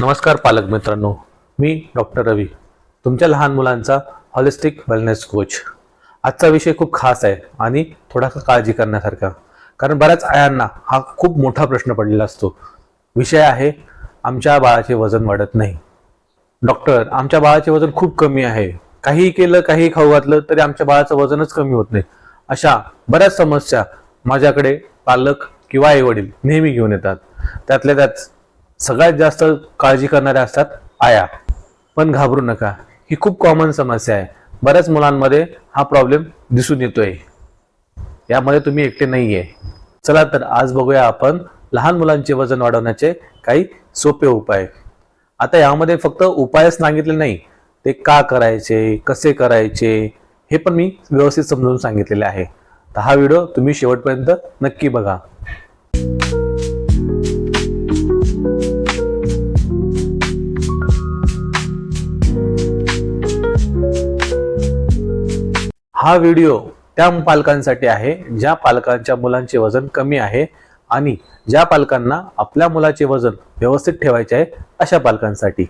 नमस्कार पालक मित्रांनो मी डॉक्टर रवी तुमच्या लहान मुलांचा हॉलिस्टिक वेलनेस कोच आजचा विषय खूप खास आहे आणि थोडासा काळजी करण्यासारखा. कारण बऱ्याच आयांना हा खूप मोठा प्रश्न पडलेला असतो. विषय आहे आमच्या बाळाचे वजन वाढत नाही. डॉक्टर आमच्या बाळाचे वजन खूप कमी आहे. काहीही केलं काहीही खाऊ घातलं तरी आमच्या बाळाचं वजनच कमी होत नाही. अशा बऱ्याच समस्या माझ्याकडे पालक किंवा आई वडील नेहमी घेऊन येतात. त्यातल्या त्यात सगळ्यात जास्त काळजी करणाऱ्या असतात आया. पण घाबरू नका. ही खूप कॉमन समस्या आहे. बऱ्याच मुलांमध्ये हा प्रॉब्लेम दिसून येतोय. यामध्ये तुम्ही एकटे नाही आहे चला तर आज बघूया आपण लहान मुलांचे वजन वाढवण्याचे काही सोपे उपाय. आता यामध्ये फक्त उपायच सांगितले नाही. ते का करायचे कसे करायचे हे पण मी व्यवस्थित समजून सांगितलेले आहे. तर हा व्हिडिओ तुम्ही शेवटपर्यंत नक्की बघा. हा व्हिडिओ त्या पालकांसाठी आहे ज्या पालकांच्या मुलांचे वजन कमी आहे आणि ज्या पालकांना आपल्या मुलाचे वजन व्यवस्थित ठेवायचे आहे अशा पालकांसाठी.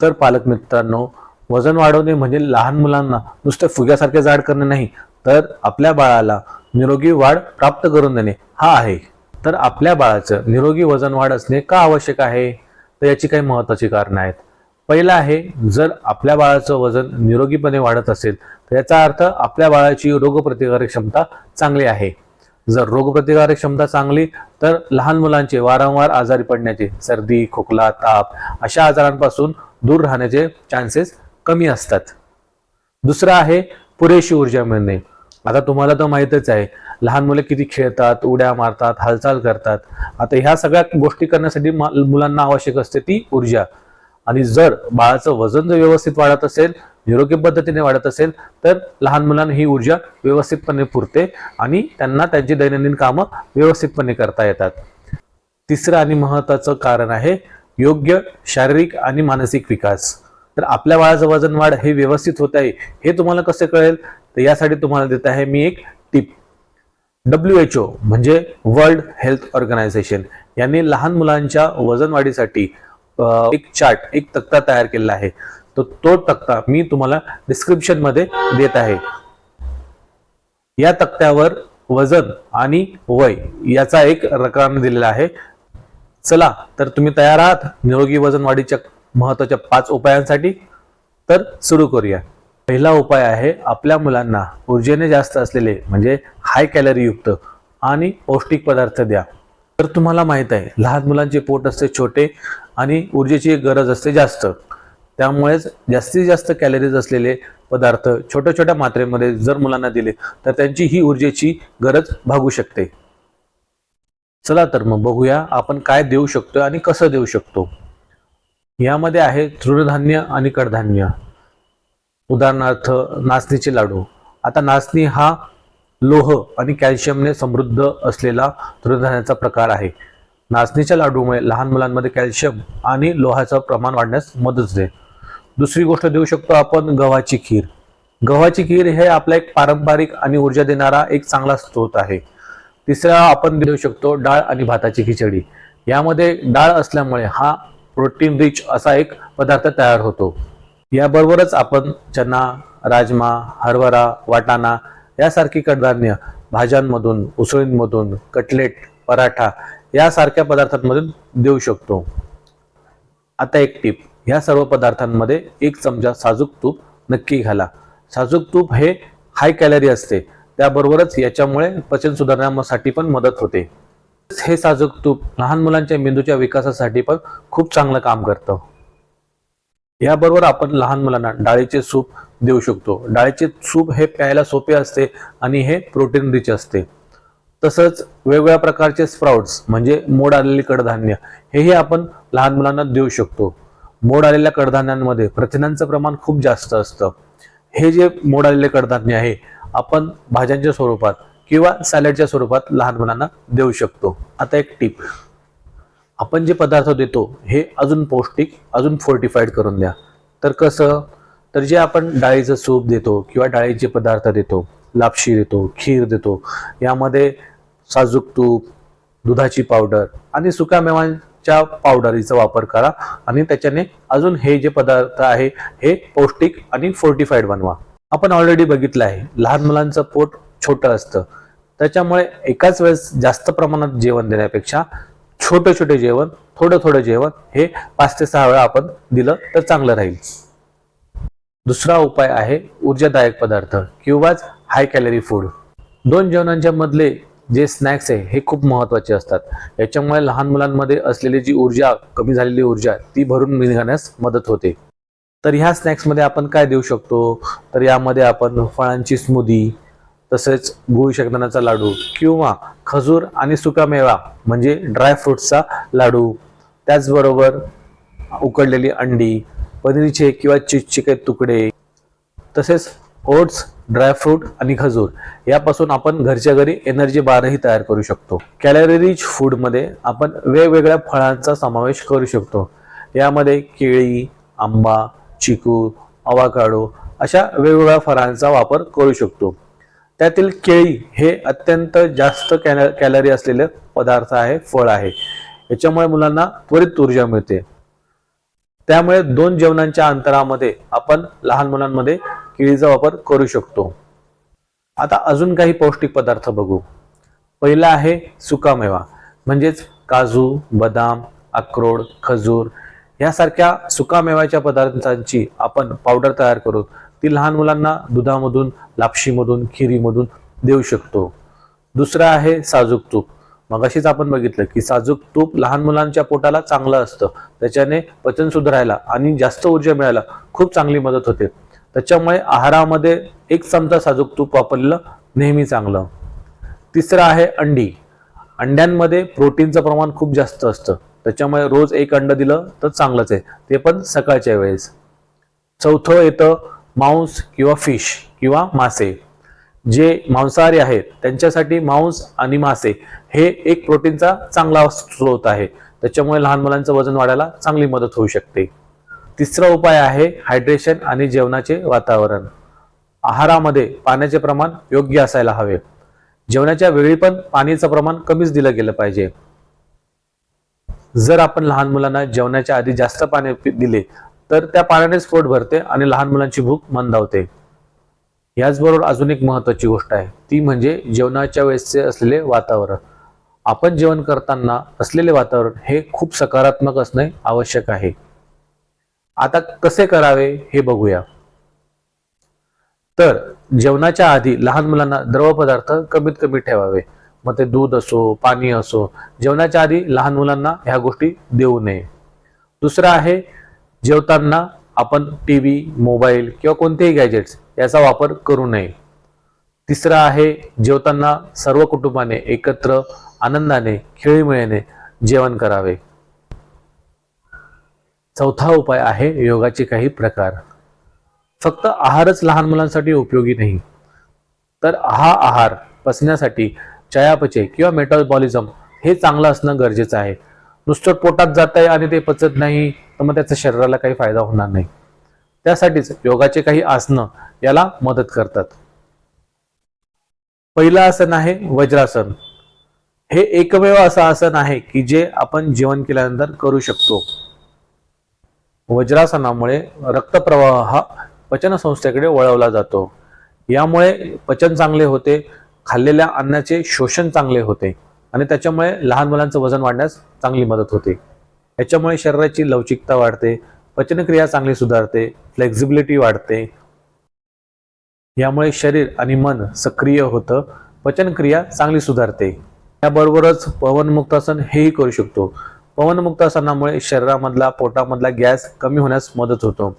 तर पालक मित्रांनो वजन वाढवणे म्हणजे लहान मुलांना नुसतं फुग्यासारखे जाड करणे नाही तर आपल्या बाळाला निरोगी वाढ प्राप्त करून देणे हा आहे. तर आपल्या बाळाचं निरोगी वजन वाढ असणे का आवश्यक आहे? तर याची काही महत्वाची कारणं आहेत. पहिलं आहे जर आपल्या बाळाचं वजन निरोगीपणे वाढत असेल तर याचा अर्थ आपल्या बाळाची रोगप्रतिकारक क्षमता चांगली आहे. जर रोगप्रतिकारक क्षमता चांगली तर लहान मुलांचे वारंवार आजारी पडण्याचे सर्दी खोकला ताप अशा आजारांपासून दूर राहण्याचे चान्सेस कमी असतात. दुसरं आहे पुरेशी ऊर्जा मिळणे. आता तुम्हाला तर माहीतच आहे लहान मुले किती खेळतात उड्या मारतात हालचाल करतात. आता ह्या सगळ्या गोष्टी करण्यासाठी मुलांना आवश्यक असते ती ऊर्जा. आणि जर बाळाचं वजन जर व्यवस्थित वाढत असेल निरोगी पद्धतीने वाढत असेल तर लहान मुलांना ही ऊर्जा व्यवस्थितपणे पुरते आणि त्यांना त्यांची दैनंदिन कामं व्यवस्थितपणे करता येतात. तिसरं आणि महत्वाचं कारण आहे योग्य शारीरिक आणि मानसिक विकास. तर आपल्या बाळाचं वजन वाढ हे व्यवस्थित होत आहे हे तुम्हाला कसं कळेल? तर यासाठी तुम्हाला देत आहे मी एक टिप. डब्ल्यू एच ओ म्हणजे वर्ल्ड हेल्थ ऑर्गनायझेशन यांनी लहान मुलांच्या वजन वाढीसाठी एक चार्ट एक तक्ता तयार केलेला आहे. तर तो तक्ता मी तुम्हाला डिस्क्रिप्शनमध्ये देत आहे. या तक्त्यावर वजन आणि वय याचा एक रकाना दिलेला आहे. चला तर तुम्ही तयार आहात निरोगी वजन वाढीच्या महत्त्वाच्या पाच उपायांसाठी. तर सुरू करूया. पहिला उपाय आहे आपल्या मुलांना ऊर्जेने जास्त असलेले म्हणजे हाय कॅलरी युक्त आणि पौष्टिक पदार्थ द्या. तर तुम्हाला माहीत आहे लहान मुलांचे पोट असते छोटे आणि ऊर्जेची गरज असते जास्त. त्यामुळेच जास्तीत जास्त कॅलरीज असलेले पदार्थ छोट्या छोट्या मात्रेमध्ये जर मुलांना दिले तर त्यांची ही ऊर्जेची गरज भागू शकते. चला तर मग बघूया आपण काय देऊ शकतो आणि कसं देऊ शकतो. यामध्ये आहे तृणधान्य आणि कडधान्य. उदाहरणार्थ नाचणीचे लाडू. आता नाचणी हा लोह आणि कॅल्शियमने समृद्ध असलेला तृणधान्याचा प्रकार आहे. नाचणीच्या लाडूमुळे लहान मुलांमध्ये कॅल्शियम आणि लोहाचं प्रमाण वाढण्यास मदत होते. दुसरी गोष्ट देऊ शकतो आपण गव्हाची खीर. गव्हाची खीर हे आपला एक पारंपरिक आणि ऊर्जा देणारा एक चांगला स्रोत आहे. तिसरा आपण देऊ शकतो डाळ आणि भाताची खिचडी. यामध्ये डाळ असल्यामुळे हा प्रोटीन रिच असा एक पदार्थ तयार होतो. याबरोबरच आपण चना राजमा हरभरा वाटाणा यासारखी कडधान्य भाज्यांमधून उसळींमधून कटलेट पराठा यासारख्या पदार्थांमधून देऊ शकतो. आता एक टीप. ह्या सर्व पदार्थांमध्ये एक चमचा साजूक तूप नक्की घाला. साजूक तूप हे हाय कॅलरी असते. त्याबरोबरच याच्यामुळे पचन सुधारण्यासाठी पण मदत होते. हे साजूक तूप लहान मुलांच्या मेंदूच्या विकासासाठी पण खूप चांगलं काम करतं. याबरोबर आपण लहान मुलांना डाळीचे सूप देऊ शकतो. डाळीचे सूप हे प्यायला सोपे असते आणि हे प्रोटीन रिच असते. तसंच वेगवेगळ्या प्रकारचे स्प्राउट्स म्हणजे मोड आलेले कडधान्य हेही आपण लहान मुलांना देऊ शकतो. मोड आलेल्या कडधान्यांमध्ये प्रथिनांचं प्रमाण खूप जास्त असतं. हे जे मोड आलेले कडधान्य आहे आपण भाज्यांच्या स्वरूपात किंवा सॅलडच्या स्वरूपात लहान मुलांना देऊ शकतो. आता एक टीप आपण जे पदार्थ देतो हे अजून पौष्टिक अजून फोर्टिफाईड करून द्या. तर कसं? तर जे आपण डाळीचं सूप देतो किंवा डाळीचे पदार्थ देतो लापशी देतो खीर देतो यामध्ये साजूक तूप दुधाची पावडर आणि सुक्या पावडरीचा वापर करा आणि त्याच्याने अजून हे जे पदार्थ आहे हे पौष्टिक आणि फोर्टिफाईड बनवा. आपण ऑलरेडी बघितलं आहे लहान मुलांचं पोट छोटं असतं. त्याच्यामुळे एकाच वेळेस जास्त प्रमाणात जेवण देण्यापेक्षा छोटे छोटे जेवण थोडं थोडं जेवण हे पाच ते सहा वेळा आपण दिलं तर चांगलं राहील. दुसरा उपाय आहे ऊर्जादायक पदार्थ किंवाच हाय कॅलरी फूड दोन जेवणांच्या मधले जे स्नॅक्स आहे हे खूप महत्त्वाचे असतात. याच्यामुळे लहान मुलांमध्ये असलेली जी ऊर्जा कमी झालेली ऊर्जा ती भरून निघण्यास मदत होते. तर ह्या स्नॅक्समध्ये आपण काय देऊ शकतो? तर यामध्ये आपण फळांची स्मूदी तसेच गुळ शेंगदाण्याचा लाडू किंवा खजूर आणि सुकामेवा म्हणजे ड्रायफ्रुट्सचा लाडू. त्याचबरोबर उकडलेली अंडी पनीरचे किंवा चीजचे काही तुकडे. तसेच ओट्स ड्रायफ्रूट आणि खजूर यापासून आपण घरच्या घरी एनर्जी बारही तयार करू शकतो. कॅलरी रिच फूडमध्ये आपण वेगवेगळ्या फळांचा समावेश करू शकतो. यामध्ये केळी आंबा चिकू अवाकाडो अशा वेगवेगळ्या फळांचा वापर करू शकतो. त्यातील केळी हे अत्यंत जास्त कॅल कॅलरी असलेले पदार्थ आहे फळ आहे. याच्यामुळे मुलांना त्वरित ऊर्जा मिळते. त्यामुळे दोन जेवणांच्या अंतरामध्ये आपण लहान मुलांमध्ये केळीचा वापर करू शकतो. आता अजून काही पौष्टिक पदार्थ बघू. पहिला आहे सुकामेवा म्हणजेच काजू बदाम अक्रोड खजूर यासारख्या सुकामेवाच्या पदार्थांची आपण पावडर तयार करून ती लहान मुलांना दुधामधून लापशीमधून खिरीमधून देऊ शकतो. दुसरं आहे साजूक तूप. मगाशीच आपण बघितलं की साजूक तूप लहान मुलांच्या पोटाला चांगलं असतं. त्याच्याने पचन सुधारायला आणि जास्त ऊर्जा मिळायला खूप चांगली मदत होते. त्याच्यामुळे आहारामध्ये एक चमचा साजूक तूप वापरलेलं नेहमी चांगलं. तिसरं आहे अंडी. अंड्यांमध्ये प्रोटीनचं प्रमाण खूप जास्त असतं. त्याच्यामुळे रोज एक अंड दिलं तर चांगलंच आहे. ते पण सकाळच्या वेळेस. चौथं येतं मांस किंवा फिश किंवा मासे. जे मांसाहारी आहेत त्यांच्यासाठी मांस आणि मासे हे एक प्रोटीनचा चांगला स्रोत आहे. त्याच्यामुळे लहान मुलांचं वजन वाढायला चांगली मदत होऊ शकते. तिसरा उपाय आहे हायड्रेशन आणि जेवणाचे वातावरण. आहारामध्ये पाण्याचे प्रमाण योग्य असायला हवे. जेवणाच्या वेळी पण पाणीचं प्रमाण कमीच दिलं गेलं पाहिजे. जर आपण लहान मुलांना जेवणाच्या आधी जास्त पाणी दिले तर त्या पाण्यानेच पोट भरते आणि लहान मुलांची भूक मंदावते. याचबरोबर अजून एक महत्वाची गोष्ट आहे. ती म्हणजे जेवणाच्या वेळेसचे असलेले वातावरण. आपण जेवण करताना असलेले वातावरण हे खूप सकारात्मक असणे आवश्यक आहे. आता कसे करावे हे बघूया. तर जेवणाच्या आधी लहान मुलांना द्रव पदार्थ कमीत कमी ठेवावे. मग ते दूध असो पाणी असो जेवणाच्या आधी लहान मुलांना ह्या गोष्टी देऊ नये. दुसरं आहे जेवताना आपण टी व्ही मोबाईल किंवा कोणतेही गॅजेट्स याचा वापर करू नये. तिसरं आहे जेवताना सर्व कुटुंबाने एकत्र आनंदाने खेळीमेळीने जेवण करावे. चौथा उपाय आहे योगाचे काही प्रकार. फक्त आहारच लहान मुलांसाठी उपयोगी नाही. तर हा आहार पचण्यासाठी चयापचय किंवा मेटाबॉलिझम हे चांगलं असणं गरजेचं आहे. नुसतं पोटात जात आहे आणि ते पचत नाही तर मग त्याचा शरीराला काही फायदा होणार नाही. त्यासाठीच योगाचे काही आसनं याला मदत करतात. पहिलं आसन आहे वज्रासन. हे एकमेव असं आसन आहे की जे आपण जेवण केल्यानंतर करू शकतो. वज्रासनामुळे रक्तप्रवाह हा पचनसंस्थेकडे वळवला जातो. यामुळे पचन चांगले होते खाल्लेल्या अन्नाचे शोषण चांगले होते. आणि त्याच्यामुळे लहान मुलांचं वजन वाढण्यास चांगली मदत होते. याच्यामुळे शरीराची लवचिकता वाढते पचनक्रिया चांगली सुधारते फ्लेक्झिबिलिटी वाढते. यामुळे शरीर आणि मन सक्रिय होतं पचनक्रिया चांगली सुधारते. त्याबरोबरच पवनमुक्तासन हेही करू शकतो. पवनमुक्तासनामुळे शरीरामधला पोटामधला गॅस कमी होण्यास मदत होतो.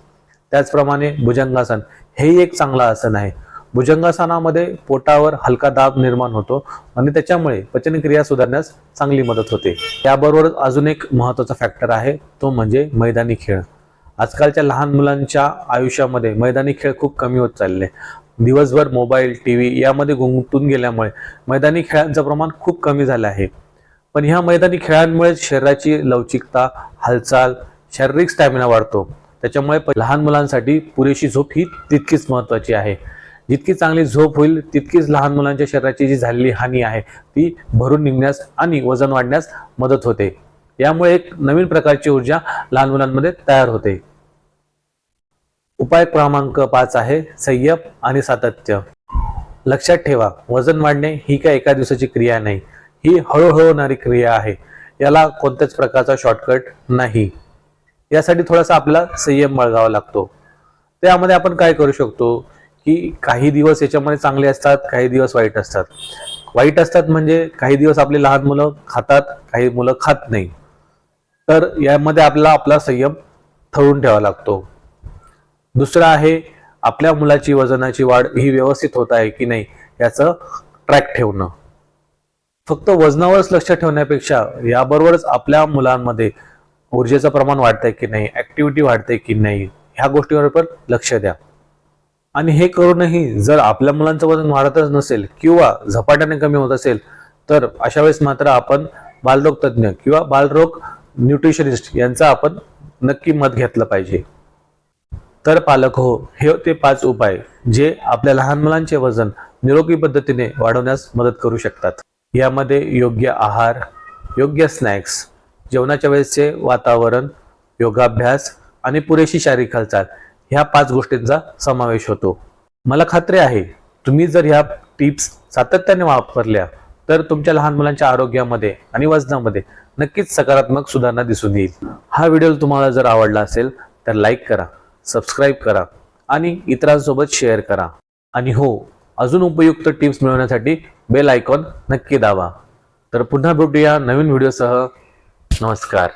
त्याचप्रमाणे भुजंगासन हेही एक चांगलं आसन आहे. भुजंगासनामध्ये पोटावर हलका दाब निर्माण होतो आणि त्याच्यामुळे पचनक्रिया सुधारण्यास चांगली मदत होते. याबरोबरच अजून एक महत्त्वाचा फॅक्टर आहे तो म्हणजे मैदानी खेळ. आजकालच्या लहान मुलांच्या आयुष्यामध्ये मैदानी खेळ खूप कमी होत चालले दिवसभर मोबाईल टी व्ही यामध्ये गुंतून गेल्यामुळे मैदानी खेळांचं प्रमाण खूप कमी झालं आहे. पण ह्या मैदानी खेळांमुळे शरीराची लवचिकता हालचाल शारीरिक स्टॅमिना वाढतो. त्याच्यामुळे प- लहान मुलांसाठी पुरेशी झोप ही तितकीच महत्वाची आहे. जितकी चांगली झोप होईल तितकीच लहान मुलांच्या शरीराची जी झालेली हानी आहे ती भरून निघण्यास आणि वजन वाढण्यास मदत होते. यामुळे एक नवीन प्रकारची ऊर्जा लहान मुलांमध्ये तयार होते. उपाय क्रमांक पाच आहे संयम आणि सातत्य. लक्षात ठेवा वजन वाढणे ही काय एका दिवसाची क्रिया नाही ही हळूहळू होणारी क्रिया आहे. याला कोणत्याच प्रकारचा शॉर्टकट नाही. यासाठी थोडासा आपला संयम बाळगावा लागतो. त्यामध्ये आपण काय करू शकतो? की काही दिवस याच्यामध्ये चांगले असतात काही दिवस वाईट असतात. वाईट असतात म्हणजे काही दिवस आपले लहान मुलं खातात काही मुलं खात नाही. तर यामध्ये आपला आपला संयम ठरवून ठेवावा लागतो. दुसरं आहे आपल्या मुलाची वजनाची वाढ ही व्यवस्थित होत आहे की नाही याचं ट्रॅक ठेवणं. फक्त वजनावरच लक्ष ठेवण्यापेक्षा याबरोबरच आपल्या मुलांमध्ये ऊर्जेचं प्रमाण वाढतंय की नाही ऍक्टिव्हिटी वाढते की नाही ह्या गोष्टीवर पण लक्ष द्या. आणि हे करूनही जर आपल्या मुलांचं वजन वाढतच नसेल किंवा झपाट्याने कमी होत असेल तर अशा वेळेस मात्र आपण बालरोग तज्ज्ञ किंवा बालरोग न्यूट्रिशनिस्ट यांचा आपण नक्की मत घेतलं पाहिजे. तर पालक हो हे ते पाच उपाय जे आपल्या लहान मुलांचे वजन निरोगी पद्धतीने वाढवण्यास मदत करू शकतात. यामध्ये योग्य आहार योग्य स्नॅक्स जेवणाच्या वेळेसचे वातावरण योगाभ्यास आणि पुरेशी शारीरिक हालचाल ह्या पाच गोष्टींचा समावेश होतो. मला खात्री आहे तुम्ही जर ह्या टिप्स सातत्याने वापरल्या तर तुमच्या लहान मुलांच्या आरोग्यामध्ये आणि वजनामध्ये नक्कीच सकारात्मक सुधारणा दिसून येईल. हा व्हिडिओ तुम्हाला जर आवडला असेल तर लाईक करा सबस्क्राईब करा आणि इतरांसोबत शेअर करा. आणि हो अजून उपयुक्त टिप्स मिळवण्यासाठी बेल आयकॉन नक्की दावा तर पुन्हा भेटूया नवीन व्हिडिओसह. नमस्कार.